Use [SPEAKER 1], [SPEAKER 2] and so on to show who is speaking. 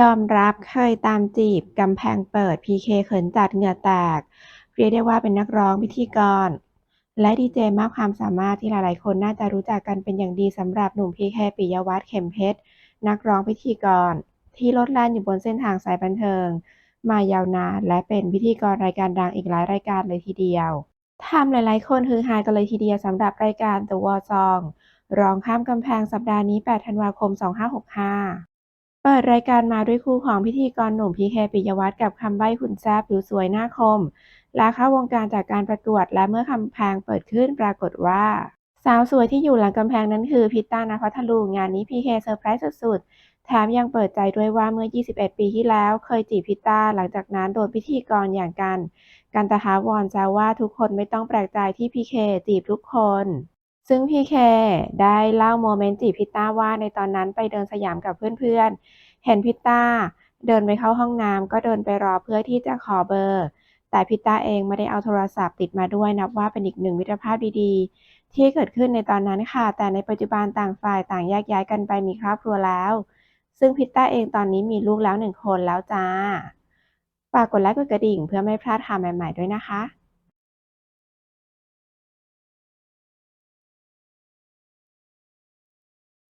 [SPEAKER 1] ยอมรับเคยตามจีบกำแพงเปิดพีเคเขินจัดเหงื่อแตก เรียกได้ว่าเป็นนักร้องพิธีกร และดีเจมากความสามารถที่หลายๆ คนน่าจะรู้จักกันเป็นอย่างดีสำหรับหนุ่มพีเคปิยวัฒน์เข็มเพชร นักร้องพิธีกร ที่ลดแล่นอยู่บนเส้นทางสายบันเทิง มายาวนานและเป็นพิธีกรรายการดังอีกหลายรายการเลยทีเดียวทำหลายๆ คนฮือฮากันเลยทีเดียวสำหรับรายการ The War Song ร้องข้ามกำแพงสัปดาห์นี้ 8 ธันวาคม 2565 เปิดรายการมาด้วยคู่ของพิธีกรหนุ่มพีเคปิยวัฒน์กับคำใบ้หุ่นแซ่บผิวสวยหน้าคมละเข้าวงการจากการประกวดและเมื่อกำแพงเปิดขึ้นปรากฏว่า สาวสวยที่อยู่หลังกำแพงนั้นคือพิตต้านภัทลุงงานนี้พีเคเซอร์ไพรส์สุดๆ แถมยังเปิดใจด้วยว่าเมื่อ 21 ปีที่แล้ว เคยจีบพิตต้าหลังจากนั้นโดนพิธีกรอย่างกัน กันตถาวรแซวว่าทุกคนไม่ต้องแปลกใจที่พีเคจีบทุกคน ซึ่งพีเคได้เล่าโมเมนต์จีบพิต้าว่าในตอนนั้นไปเดินสยามกับเพื่อนๆ เห็นพิต้าเดินไปเข้าห้องน้ำก็เดินไปรอเพื่อที่จะขอเบอร์ แต่พิต้าเองไม่ได้เอาโทรศัพท์ติดมาด้วยนับว่าเป็นอีกหนึ่งมิตรภาพดีๆ ที่เกิดขึ้นในตอนนั้นค่ะ แต่ในปัจจุบันต่างฝ่ายต่างแยกย้ายกันไปมีครอบครัวแล้ว ซึ่งพิตต้าเองตอนนี้มีลูกแล้วหนึ่งคนแล้วจ้าฝากกดไลค์กดกระดิ่งเพื่อไม่พลาดข่าวใหม่ๆด้วยนะคะ